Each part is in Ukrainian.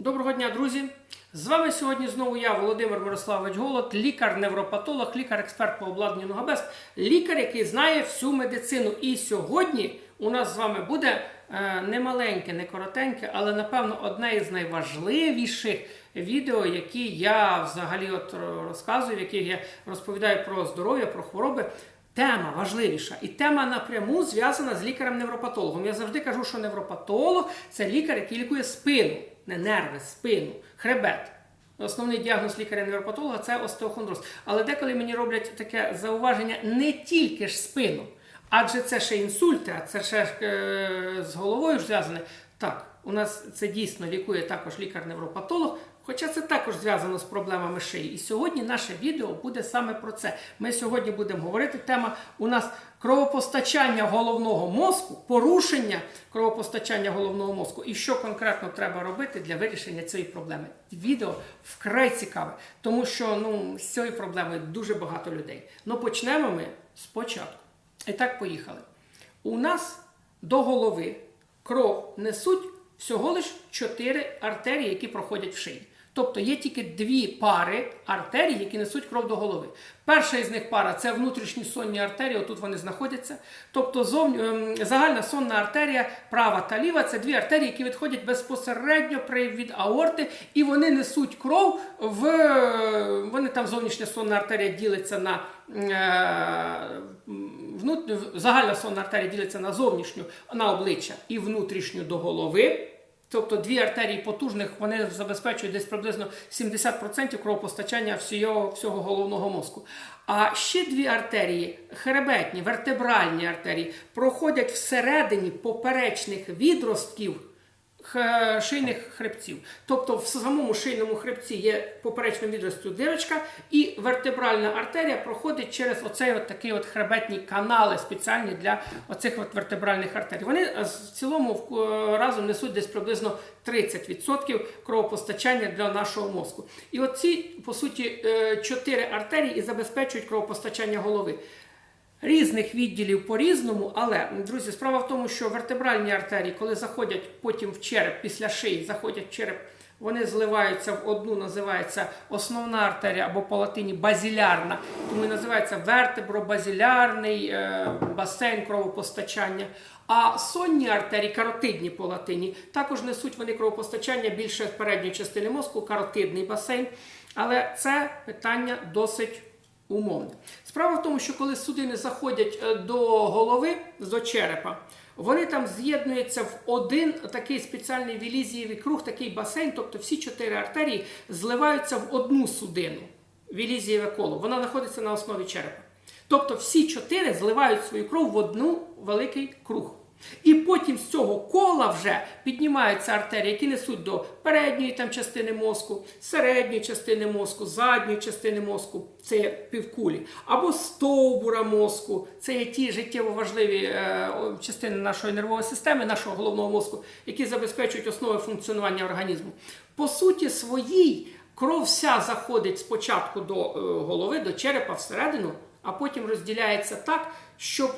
Доброго дня, друзі! З вами сьогодні знову я, Володимир Мирославович Голод, лікар-невропатолог, лікар-експерт по обладнанню Ногабест, лікар, який знає всю медицину. І сьогодні у нас з вами буде е, не маленьке, не коротеньке, але напевно одне із найважливіших відео, які я взагалі от розказую, в яких я розповідаю про здоров'я, про хвороби. Тема важливіша, і тема напряму зв'язана з лікарем-невропатологом. Я завжди кажу, що невропатолог це лікар, який лікує спину, не нерви, спину, хребет. Основний діагноз лікаря-невропатолога це остеохондроз. Але деколи мені роблять таке зауваження не тільки ж спину, адже це ще інсульти, а це ще е, з головою зв'язане. Так, у нас це дійсно лікує також лікар-невропатолог, хоча це також зв'язано з проблемами шиї. І сьогодні наше відео буде саме про це. Ми сьогодні будемо говорити. Тема у нас кровопостачання головного мозку, порушення кровопостачання головного мозку і що конкретно треба робити для вирішення цієї проблеми. Відео вкрай цікаве, тому що ну, з цією проблемою дуже багато людей. Ну почнемо ми спочатку. І так, поїхали. У нас до голови кров несуть всього лиш 4 артерії, які проходять в шиї. Тобто є тільки дві пари артерій, які несуть кров до голови. Перша із них пара це внутрішні сонні артерії, отут вони знаходяться. Тобто зовні, ем, загальна сонна артерія, права та ліва це дві артерії, які відходять безпосередньо від аорти, і вони несуть кров в вони там зовнішня сонна артерія ділиться на е, внут... загальна сонна артерія ділиться на зовнішню на обличчя і внутрішню до голови. Тобто дві артерії потужних вони забезпечують десь приблизно 70% кровопостачання всього, всього головного мозку. А ще дві артерії, хребетні, вертебральні артерії, проходять всередині поперечних відростків шийних хребців. Тобто в самому шийному хребці є поперечному відростку дирочка, і вертебральна артерія проходить через оцей от такий от хребетні канали спеціальні для оцих от вертебральних артерій. Вони е, в цілому е, разом несуть десь приблизно 30% кровопостачання для нашого мозку. І оці, по суті, е, чотири артерії і забезпечують кровопостачання голови. Різних відділів по-різному, але друзі, справа в тому, що вертебральні артерії, коли заходять потім в череп після шиї, заходять в череп, вони зливаються в одну, називається основна артерія або по латині базілярна, тому і називається вертебробазілярний е, басейн кровопостачання. А сонні артерії, каротидні по латині, також несуть вони кровопостачання більше передньої частини мозку, каротидний басейн. Але це питання досить умовне. Справа в тому, що коли судини заходять е, до голови, до черепа, вони там з'єднуються в один такий спеціальний вілізієвий круг, такий басейн, тобто всі чотири артерії зливаються в одну судину, вілізієве коло. Вона знаходиться на основі черепа. Тобто всі чотири зливають свою кров в одну великий круг. І потім з цього кола вже піднімаються артерії, які несуть до передньої там частини мозку, середньої частини мозку, задньої частини мозку, це півкулі, або стовбура мозку, це є ті життєво важливі е, частини нашої нервової системи, нашого головного мозку, які забезпечують основи функціонування організму. По суті, своїй кров вся заходить спочатку до е, голови, до черепа всередину, а потім розділяється так, щоб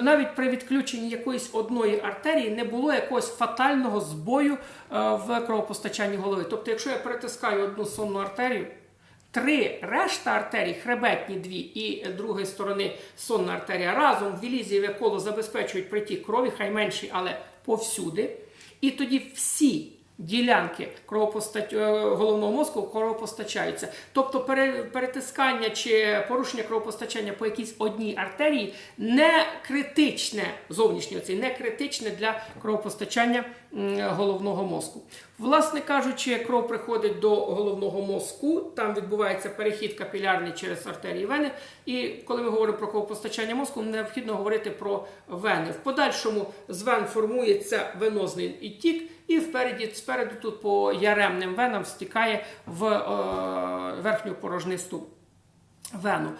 навіть при відключенні якоїсь одної артерії не було якогось фатального збою е, в кровопостачанні голови. Тобто, якщо я перетискаю одну сонну артерію, три решта артерій, хребетні дві і другої сторони сонна артерія разом в вілізієве коло забезпечують притік крові, хай менший, але повсюди. І тоді всі ділянки кровопостач... е, головного мозку кровопостачаються. Тобто пере- перетискання чи порушення кровопостачання по якійсь одній артерії не критичне зовнішньо, не критичне для кровопостачання головного мозку. Власне кажучи, кров приходить до головного мозку, там відбувається перехід капілярний через артерії і вени. І коли ми говоримо про кровопостачання мозку, необхідно говорити про вени. В подальшому з вен формується венозний відтік, і впереді, спереду тут по яремним венам стікає в е, верхню порожнисту вену.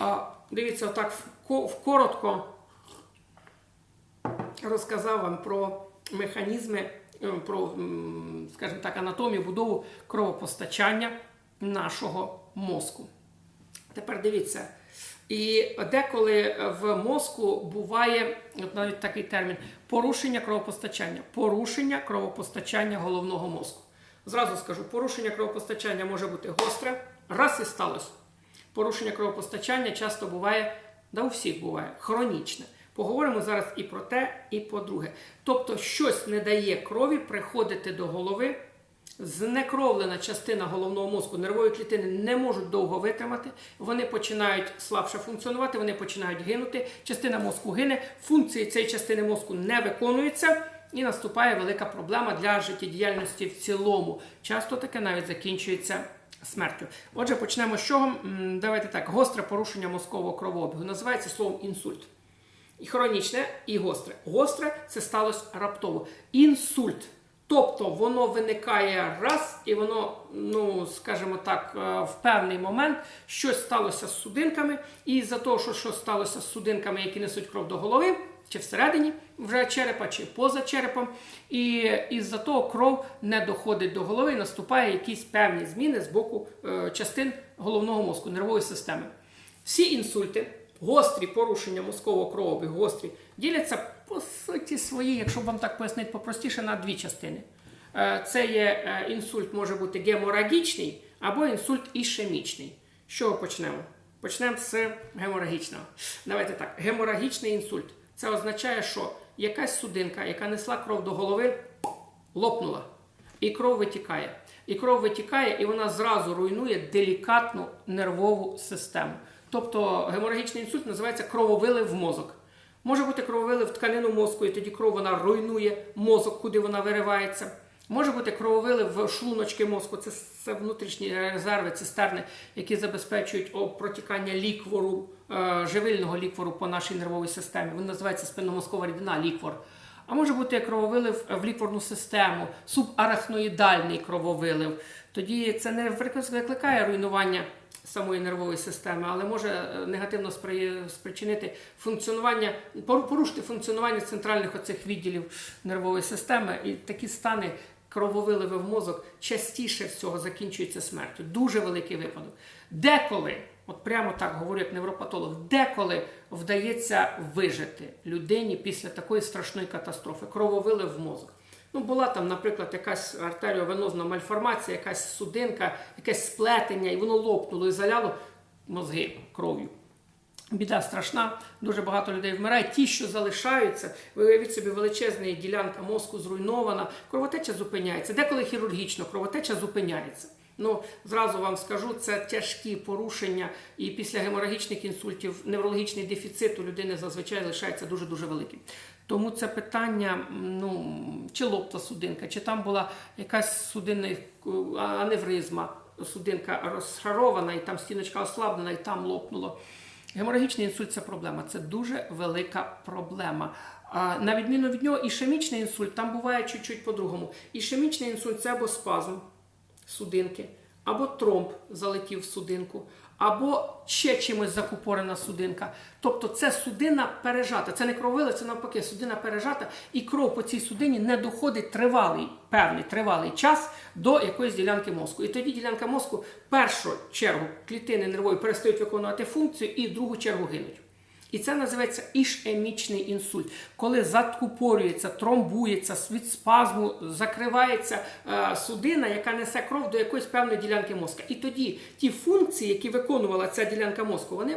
А, дивіться, отак вкоротко розказав вам про механізми, е, про, скажімо так, анатомію, будову кровопостачання нашого мозку. Тепер дивіться. І деколи в мозку буває от навіть такий термін порушення кровопостачання. Порушення кровопостачання головного мозку. Зразу скажу, порушення кровопостачання може бути гостре, раз і сталося. Порушення кровопостачання часто буває, да у всіх буває, хронічне. Поговоримо зараз і про те, і про друге. Тобто, щось не дає крові приходити до голови. Знекровлена частина головного мозку, нервові клітини не можуть довго витримати. Вони починають слабше функціонувати, вони починають гинути. Частина мозку гине, функції цієї частини мозку не виконуються, і наступає велика проблема для життєдіяльності в цілому. Часто таке навіть закінчується смертю. Отже, почнемо з чого. Давайте так, гостре порушення мозкового кровообігу. Називається словом інсульт. І хронічне, і гостре. Гостре це сталося раптово. Інсульт. Тобто воно виникає раз, і воно, ну скажімо так, е, в певний момент щось сталося з судинками, і за того, що щось сталося з судинками, які несуть кров до голови, чи всередині вже черепа, чи поза черепом, і із-за того кров не доходить до голови, і наступає якісь певні зміни з боку е, частин головного мозку, нервової системи. Всі інсульти, гострі порушення мозкового кровообігу, гострі, діляться по суті свої, якщо вам так пояснити попростіше, на дві частини. Е, Це є е, інсульт може бути геморагічний або інсульт ішемічний. З чого почнемо? Почнемо з геморагічного. Давайте так. Геморагічний інсульт. Це означає, що якась судинка, яка несла кров до голови, лопнула. І кров витікає. І кров витікає, і вона зразу руйнує делікатну нервову систему. Тобто геморагічний інсульт називається крововилив в мозок. Може бути крововилив в тканину мозку, і тоді кров вона руйнує мозок, куди вона виривається. Може бути крововилив в шлуночки мозку, це, це внутрішні резерви, цистерни, які забезпечують протікання ліквору, е, живильного ліквору по нашій нервовій системі. Він називається спинномозкова рідина, ліквор. А може бути крововилив в лікворну систему, субарахноїдальний крововилив. Тоді це не викликає руйнування самої нервової системи, але може е, негативно спричинити функціонування, пору- порушити функціонування центральних оцих відділів нервової системи. І такі стани крововиливи в мозок частіше всього закінчуються смертю. Дуже великий випадок. Деколи, от прямо так говорю як невропатолог, деколи вдається вижити людині після такої страшної катастрофи, крововилив в мозок. Ну, була там, наприклад, якась артеріовенозна мальформація, якась судинка, якесь сплетення, і воно лопнуло і заляло мозги кров'ю. Біда страшна, дуже багато людей вмирає. Ті, що залишаються, виявіть собі величезна ділянка мозку зруйнована, кровотеча зупиняється. Деколи хірургічно кровотеча зупиняється. Ну, зразу вам скажу, це тяжкі порушення, і після геморагічних інсультів неврологічний дефіцит у людини зазвичай лишається дуже-дуже великим. Тому це питання, ну, чи лопта судинка, чи там була якась судинна е, аневризма, судинка розшарована, і там стіночка ослаблена, і там лопнуло. Геморагічний інсульт це проблема, це дуже велика проблема. А на відміну від нього, ішемічний інсульт там буває чуть-чуть по-другому. Ішемічний інсульт це або спазм судинки, або тромб залетів в судинку, або ще чимось закупорена судинка. Тобто це судина пережата. Це не крововилив, це навпаки, судина пережата, і кров по цій судині не доходить тривалий, певний тривалий час до якоїсь ділянки мозку. І тоді ділянка мозку в першу чергу клітини нервові перестають виконувати функцію і в другу чергу гинуть. І це називається ішемічний інсульт, коли закупорюється, тромбується від спазму, закривається е, судина, яка несе кров до якоїсь певної ділянки мозка. І тоді ті функції, які виконувала ця ділянка мозку, вони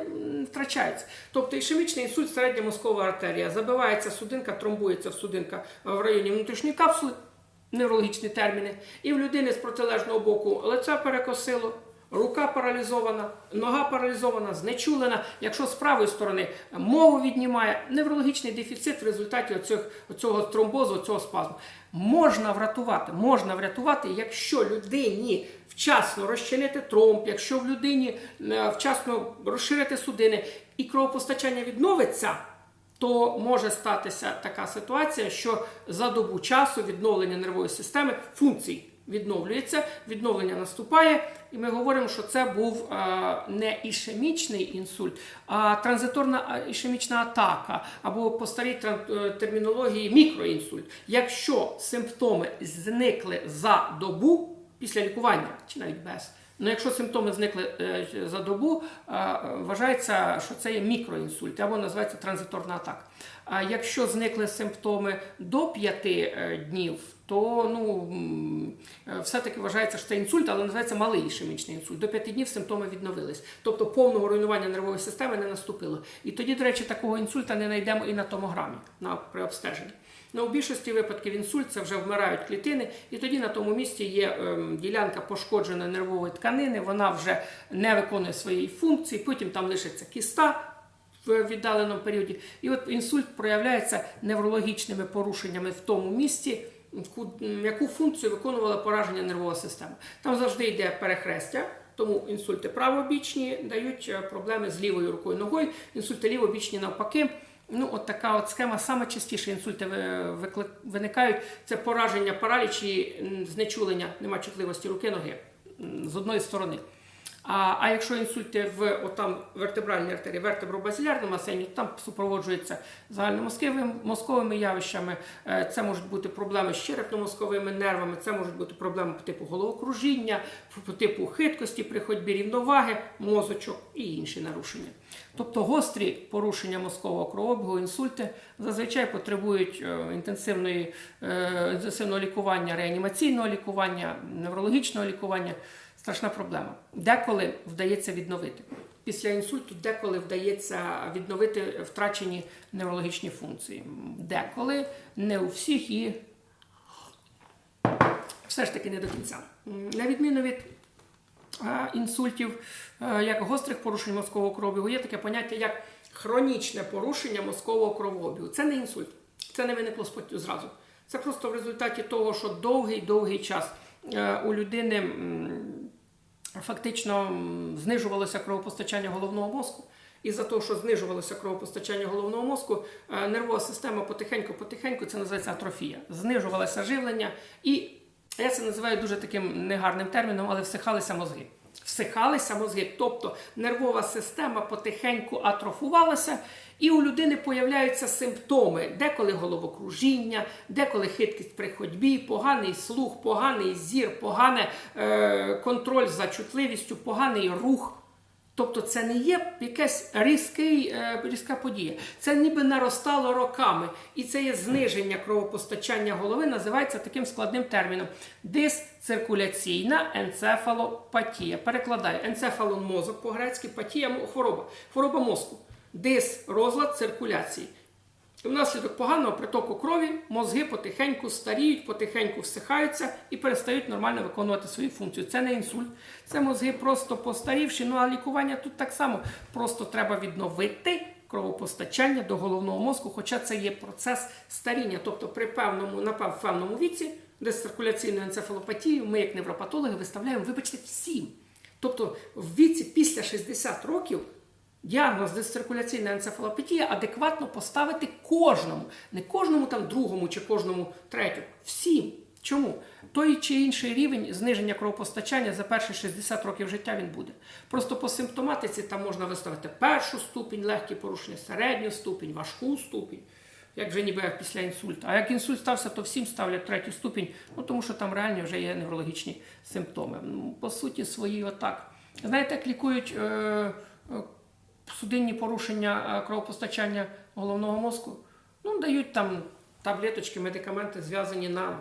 втрачаються. Тобто ішемічний інсульт, середня мозкова артерія, забивається судинка, тромбується в судинка в районі внутрішньої капсули, неврологічні терміни, і в людини з протилежного боку лице перекосило. Рука паралізована, нога паралізована, знечулена. Якщо з правої сторони мову віднімає, неврологічний дефіцит в результаті оцього, оцього тромбозу, цього спазму. Можна врятувати, можна врятувати, якщо людині вчасно розчинити тромб, якщо в людині е, вчасно розширити судини і кровопостачання відновиться. То може статися така ситуація, що за добу часу відновлення нервової системи функцій відновлюється, відновлення наступає, і ми говоримо, що це був е, не ішемічний інсульт, а транзиторна е, ішемічна атака, або по старій е, термінології мікроінсульт. Якщо симптоми зникли за добу після лікування, чи навіть без. Ну, якщо симптоми зникли е, за добу, е, вважається, що це є мікроінсульт або називається транзиторна атака. А якщо зникли симптоми до 5 днів, то ну, е, все-таки вважається, що це інсульт, але називається малий ішемічний інсульт. До п'яти днів симптоми відновились. Тобто повного руйнування нервової системи не наступило. І тоді, до речі, такого інсульта не знайдемо і на томограмі на при обстеженні. Ну, у більшості випадків інсульт це вже вмирають клітини, і тоді на тому місці є ем, ділянка пошкодженої нервової тканини, вона вже не виконує своєї функції, потім там лишиться кіста в віддаленому періоді. І от інсульт проявляється неврологічними порушеннями в тому місці, в яку функцію виконувала пораження нервова система. Там завжди йде перехрестя. Тому інсульти правобічні дають е, проблеми з лівою рукою ногою, інсульти лівобічні навпаки. Ну, от така от схема. Саме частіше інсульти ви- виникають. Це пораження, параліч і знечулення, нема чутливості руки ноги з одної сторони. А, а якщо інсульти в отам вертебральній артерії, вертебробазилярному асені, там супроводжується загальномозковими мозковими явищами. Е, Це можуть бути проблеми з черепно-мозковими нервами, це можуть бути проблеми по типу головокружіння, по типу хиткості при ходьбі рівноваги, мозочок і інші нарушення. Тобто гострі порушення мозкового кровообігу, інсульти зазвичай потребують е, інтенсивної, е, інтенсивного лікування, реанімаційного лікування, неврологічного лікування. Страшна проблема. Деколи вдається відновити. Після інсульту деколи вдається відновити втрачені неврологічні функції. Деколи не у всіх і все ж таки не до кінця. На відміну від інсультів, як гострих порушень мозкового кровообігу, є таке поняття як хронічне порушення мозкового кровообігу. Це не інсульт, це не виникло зразу. Це просто в результаті того, що довгий-довгий час е, у людини фактично знижувалося кровопостачання головного мозку. І за те, що знижувалося кровопостачання головного мозку, е, нервова система потихеньку-потихеньку, це називається атрофія. Знижувалося живлення, і я це називаю дуже таким негарним терміном, але всихалися мозги. Всихалися мозги, тобто нервова система потихеньку атрофувалася, і у людини появляються симптоми, деколи головокружіння, деколи хиткість при ходьбі, поганий слух, поганий зір, поганий е, контроль за чутливістю, поганий рух. Тобто це не є якась різкий, е, різка подія. Це ніби наростало роками. І це є зниження кровопостачання голови, називається таким складним терміном дисциркуляційна енцефалопатія. Перекладаю енцефалон мозок по-грецьки, патія хвороба. Хвороба мозку. Дис розлад циркуляції. І внаслідок поганого притоку крові мозги потихеньку старіють, потихеньку всихаються і перестають нормально виконувати свою функцію. Це не інсульт, це мозги просто постарівші. Ну а лікування тут так само. Просто треба відновити кровопостачання до головного мозку, хоча це є процес старіння. Тобто при певному, на пев- певному віці, дисциркуляційну енцефалопатію, ми, як невропатологи, виставляємо, вибачте, всім. Тобто в віці після 60 років Діагноз дисциркуляційна енцефалопатія адекватно поставити кожному, не кожному там другому чи кожному третьому, всім. Чому? Той чи інший рівень зниження кровопостачання за перші 60 років життя він буде. Просто по симптоматиці там можна виставити першу ступінь, легкі порушення, середню ступінь, важку ступінь, як вже ніби після інсульту. А як інсульт стався, то всім ставлять третю ступінь, ну тому що там реальні вже є неврологічні симптоми. По суті, свої отак. Знаєте, як лікують. Е- е, судинні порушення е, кровопостачання головного мозку, ну, дають там таблеточки, медикаменти зв'язані на.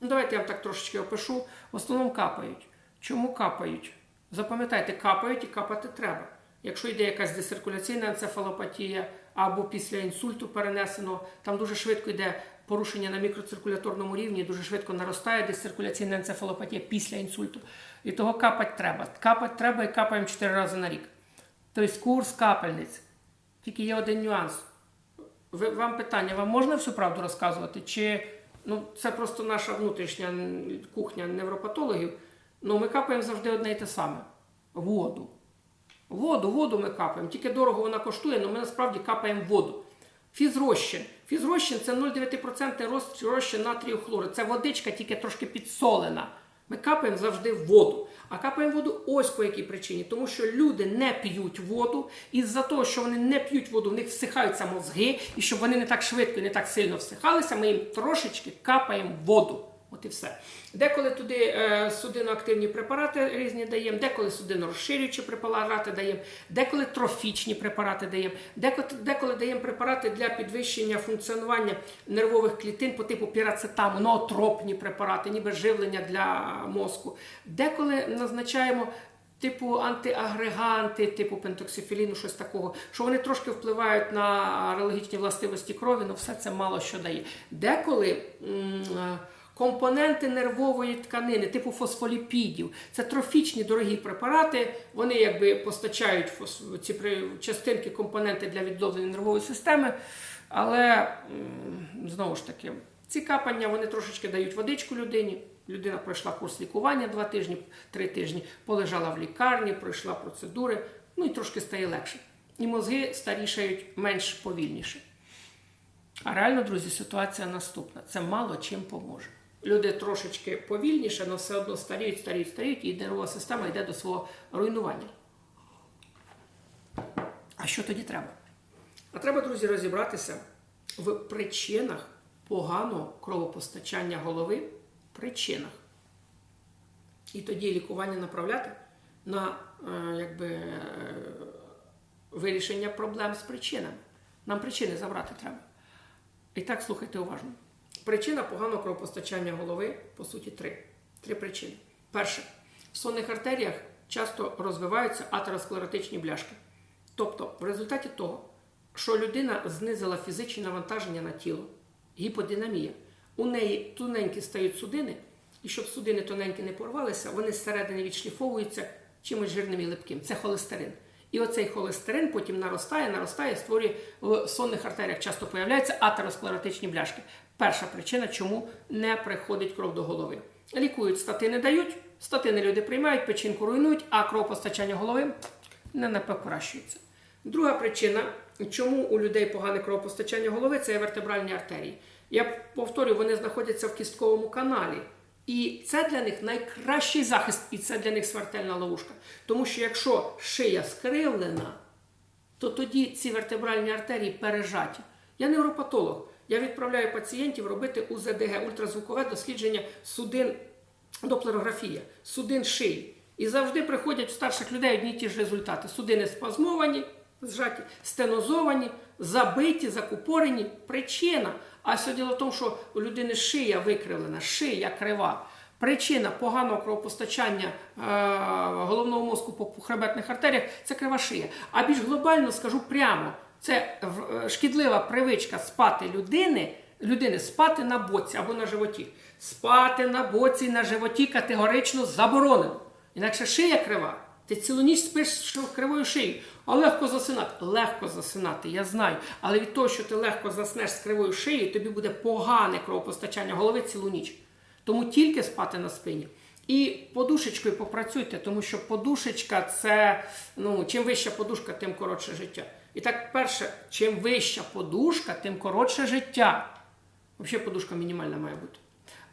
Ну, давайте я вам так трошечки опишу. В основному капають. Чому капають? Запам'ятайте, капають і капати треба. Якщо йде якась дисциркуляційна енцефалопатія або після інсульту перенесено, там дуже швидко йде порушення на мікроциркуляторному рівні, дуже швидко наростає дисциркуляційна енцефалопатія після інсульту. І того капати треба. Капати треба і капаємо 4 рази на рік. Тобто курс капельниць. Тільки є один нюанс. Ви, вам питання, вам можна всю правду розказувати? Чи ну, це просто наша внутрішня кухня невропатологів? Ну, ми капаємо завжди одне і те саме: воду. Воду, воду ми капаємо. Тільки дорого вона коштує, але ми насправді капаємо воду. Фізрозчин. Фізрозчин це 0,9% роз- розчин натрію хлору. Це водичка, тільки трошки підсолена. Ми капаємо завжди воду. А капаємо воду ось по якій причині. Тому що люди не п'ють воду, і з-за того, що вони не п'ють воду, в них всихаються мозги, і щоб вони не так швидко і не так сильно всихалися, ми їм трошечки капаємо воду. От і все. Деколи туди е, судиноактивні препарати різні даємо, деколи судинорозширюючі препарати даємо, деколи трофічні препарати даємо, деколи, деколи даємо препарати для підвищення функціонування нервових клітин по типу пірацетаму, ноотропні препарати, ніби живлення для мозку. Деколи назначаємо типу антиагреганти, типу пентоксифіліну, щось такого, що вони трошки впливають на релогічні властивості крові, але все це мало що дає. Деколи м, е, компоненти нервової тканини, типу фосфоліпідів, це трофічні дорогі препарати, вони якби постачають фос- ці частинки, компоненти для відновлення нервової системи, але знову ж таки. Ці капання вони трошечки дають водичку людині. Людина пройшла курс лікування два тижні, три тижні, полежала в лікарні, пройшла процедури, ну і трошки стає легше. І мозги старішають менш повільніше. А реально, друзі, ситуація наступна: це мало чим поможе. Люди трошечки повільніше, але все одно старіють, старіють, старіють, і нервова система йде до свого руйнування. А що тоді треба? А треба, друзі, розібратися в причинах поганого кровопостачання голови, причинах. І тоді лікування направляти на е, якби, е, вирішення проблем з причинами. Нам причини забрати треба. І так слухайте уважно. Причина поганого кровопостачання голови, по суті, три. Три причини. Перше, в сонних артеріях часто розвиваються атеросклеротичні бляшки. Тобто, в результаті того, що людина знизила фізичні навантаження на тіло, гіподинамія, у неї тоненькі стають судини, і щоб судини тоненькі не порвалися, вони зсередини відшліфовуються чимось жирним і липким. Це холестерин. І оцей холестерин потім наростає, наростає, створює в сонних артеріях часто появляються атеросклеротичні бляшки. Перша причина, чому не приходить кров до голови. Лікують статини дають, статини люди приймають, печінку руйнують, а кровопостачання голови не покращується. Друга причина, чому у людей погане кровопостачання голови, це вертебральні артерії. Я повторюю, вони знаходяться в кістковому каналі. І це для них найкращий захист, і це для них смертельна ловушка. Тому що якщо шия скривлена, то тоді ці вертебральні артерії пережаті. Я невропатолог. Я відправляю пацієнтів робити УЗДГ, ультразвукове дослідження судин, доплерографія, судин шиї. І завжди приходять у старших людей одні й ті ж результати. Судини спазмовані, зжаті, стенозовані, забиті, закупорені. Причина. А все діло в тому, що у людини шия викривлена, шия крива. Причина поганого кровопостачання е, головного мозку по хребетних артеріях це крива шия. А більш глобально скажу прямо, це е, шкідлива привичка спати людини, людини спати на боці або на животі. Спати на боці і на животі категорично заборонено. Інакше шия крива. Ти цілу ніч спиш кривою шиєю, а легко засинати. Легко засинати, я знаю. Але від того, що ти легко заснеш з кривою шиєю, тобі буде погане кровопостачання голови цілу ніч. Тому тільки спати на спині. І подушечкою попрацюйте, тому що подушечка це ну, чим вища подушка, тим коротше життя. І так, перше, чим вища подушка, тим коротше життя. Взагалі подушка мінімальна має бути.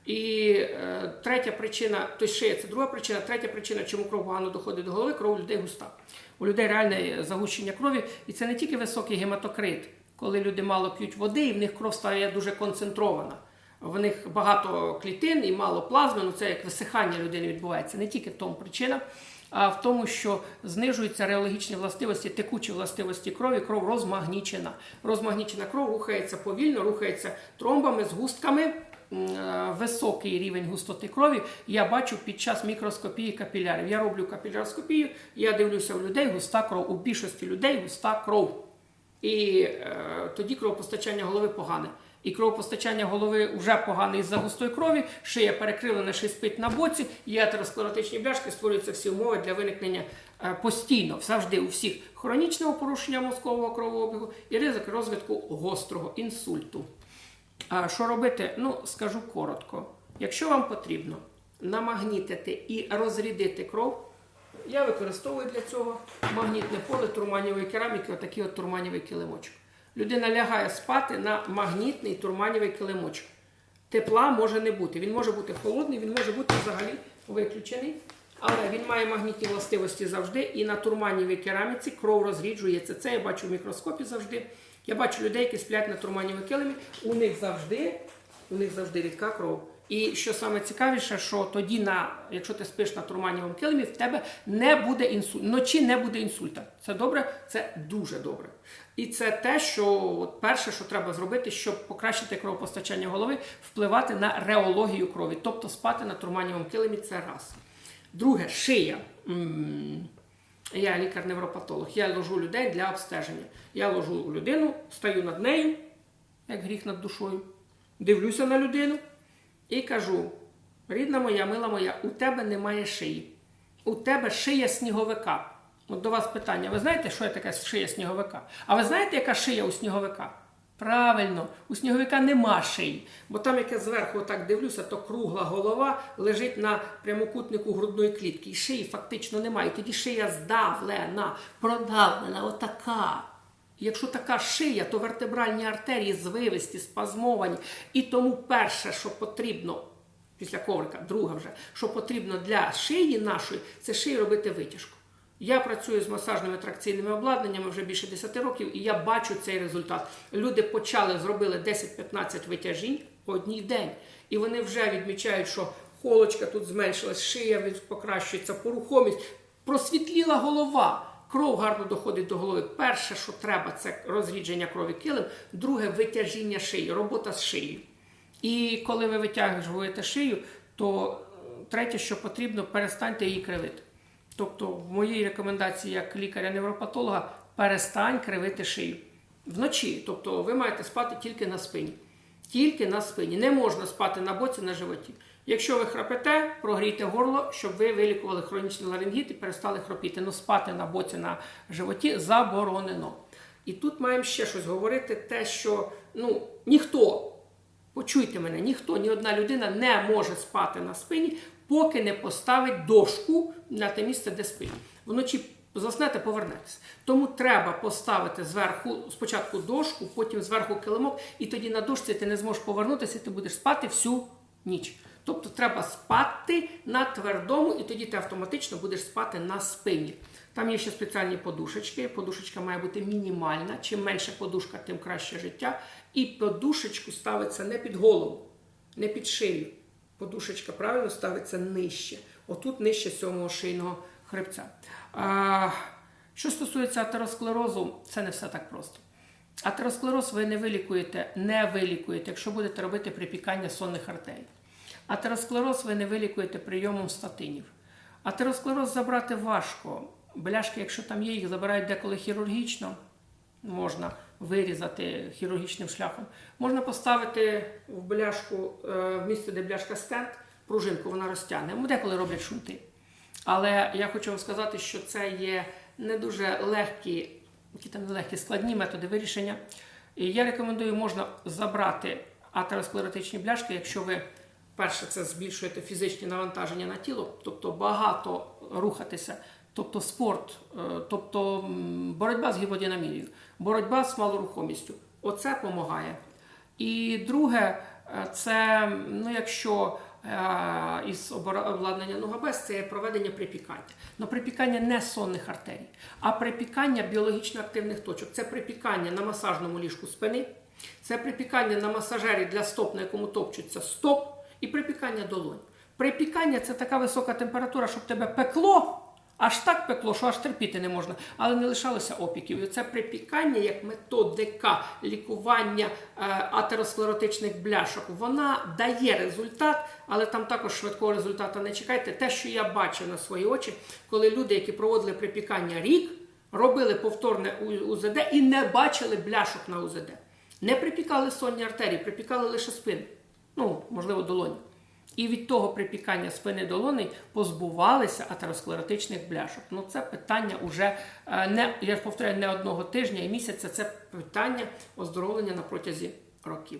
І е, третя причина, тобто шия це друга причина, третя причина, чому кров погано доходить до голови, кров у людей густа. У людей реальне загущення крові, і це не тільки високий гематокрит, коли люди мало п'ють води, і в них кров стає дуже концентрована. В них багато клітин і мало плазми, ну це як висихання людини відбувається. Не тільки в тому причина, а в тому, що знижуються реологічні властивості, текучі властивості крові, кров розмагнічена. Розмагнічена кров рухається повільно, рухається тромбами, згустками. Е, Високий рівень густоти крові я бачу під час мікроскопії капілярів. Я роблю капіляроскопію, я дивлюся у людей густа кров. У більшості людей густа кров. І е, тоді кровопостачання голови погане. І кровопостачання голови вже погане із-за густої крові, шия перекривлена, шия спить на боці, є атеросклеротичні бляшки, створюються всі умови для виникнення е, постійно, завжди у всіх хронічного порушення мозкового кровообігу і ризик розвитку гострого інсульту. А що робити? Ну, скажу коротко. Якщо вам потрібно намагнітити і розрядити кров, я використовую для цього магнітне поле турманівої кераміки, отакий от турманівий килимочок. Людина лягає спати на магнітний турманівий килимочок. Тепла може не бути. Він може бути холодний, він може бути взагалі виключений. Але він має магнітні властивості завжди. І на турманівій кераміці кров розріджується. Це я бачу в мікроскопі завжди. Я бачу людей, які сплять на турманівій килимі. У них завжди, у них завжди рідка кров. І що саме цікавіше, що тоді, на, якщо ти спиш на турманівому килимі, в тебе не буде інсульт. Вночі не буде інсульта. Це добре, це дуже добре. І це те, що от перше, що треба зробити, щоб покращити кровопостачання голови, впливати на реологію крові, тобто спати на турманівому килимі це раз. Друге, шия. Я лікар-невропатолог. Я ложу людей для обстеження. Я ложу людину, стою над нею, як гріх над душою, дивлюся на людину і кажу: рідна моя, мила моя, у тебе немає шиї. У тебе шия сніговика. От до вас питання: ви знаєте, що є таке шия сніговика? А ви знаєте, яка шия у сніговика? Правильно, у сніговика нема шиї, бо там, як я зверху отак дивлюся, то кругла голова лежить на прямокутнику грудної клітки. І шиї фактично немає. І тоді шия здавлена, продавлена, отака. Якщо така шия, то вертебральні артерії звивисті, спазмовані. І тому перше, що потрібно після коврика, друге вже, що потрібно для шиї нашої, це шиї робити витяжку. Я працюю з масажними тракційними обладнаннями вже більше 10 років, і я бачу цей результат. Люди почали, зробили 10-15 витяжінь по одній день. І вони вже відмічають, що холочка тут зменшилась, шия покращується, порухомість, просвітліла голова. Кров гарно доходить до голови. Перше, що треба, це розрідження крові килим. Друге витяжіння шиї, робота з шиєю. І коли ви витягуєте шию, то е, третє, що потрібно, перестаньте її кривити. Тобто, в моїй рекомендації як лікаря-невропатолога, перестань кривити шию вночі. Тобто, ви маєте спати тільки на спині. Тільки на спині. Не можна спати на боці на животі. Якщо ви храпите, прогрійте горло, щоб ви вилікували хронічний ларингіт і перестали хропіти. Ну, спати на боці на животі заборонено. І тут маємо ще щось говорити: те, що ну, ніхто, почуйте мене, ніхто, ні одна людина не може спати на спині, поки не поставить дошку на те місце, де спить. Вночі заснете, повернетеся. Тому треба поставити зверху спочатку дошку, потім зверху килимок, і тоді на дошці ти не зможеш повернутися, ти будеш спати всю ніч. Тобто треба спати на твердому, і тоді ти автоматично будеш спати на спині. Там є ще спеціальні подушечки. Подушечка має бути мінімальна. Чим менше подушка, тим краще життя. І подушечку ставиться не під голову, не під шию. Подушечка правильно ставиться нижче. Отут нижче сьомого шийного хребця. А, що стосується атеросклерозу, це не все так просто. Атеросклероз ви не вилікуєте, не вилікуєте, якщо будете робити припікання сонних артерій. Атеросклероз ви не вилікуєте прийомом статинів. Атеросклероз забрати важко. Бляшки, якщо там є, їх забирають деколи хірургічно, можна вирізати хірургічним шляхом. Можна поставити в бляшку, е, в місце, де бляшка стенд, пружинку, вона розтягне. Деколи роблять шунти. Але я хочу вам сказати, що це є не дуже легкі, які там нелегкі складні методи вирішення. І я рекомендую, можна забрати атеросклеротичні бляшки, якщо ви перше це збільшуєте фізичні навантаження на тіло, тобто багато рухатися, тобто спорт, е, тобто боротьба з гіподинамією, боротьба з малорухомістю. Оце допомагає. І друге, е, це ну, якщо е, із обладнання ногабез, це проведення припікання. Но припікання не сонних артерій, а припікання біологічно активних точок. Це припікання на масажному ліжку спини, це припікання на масажері для стоп, на якому топчуться стоп, і припікання долонь. Припікання це така висока температура, щоб тебе пекло. Аж так пекло, що аж терпіти не можна, але не лишалося опіків. І це припікання як методика лікування е, атеросклеротичних бляшок. Вона дає результат, але там також швидкого результату не чекайте. Те, що я бачив на свої очі, коли люди, які проводили припікання рік, робили повторне УЗД і не бачили бляшок на УЗД. Не припікали сонні артерії, припікали лише спину. Ну, можливо, долоні. І від того припікання спини долони позбувалися атеросклеротичних бляшок. Ну це питання уже е, не я ж повторяю, не одного тижня і місяця. Це питання оздоровлення на протязі років.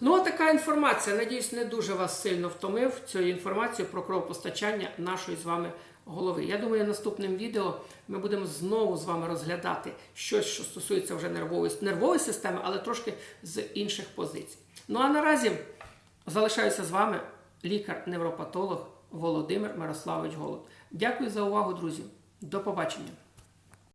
Ну, така інформація. Надіюсь, не дуже вас сильно втомив цією інформацією про кровопостачання нашої з вами голови. Я думаю, наступним відео ми будемо знову з вами розглядати щось, що стосується вже нервової, нервової системи, але трошки з інших позицій. Ну а наразі залишаюся з вами лікар-невропатолог Володимир Мирославович Голод. Дякую за увагу, друзі. До побачення.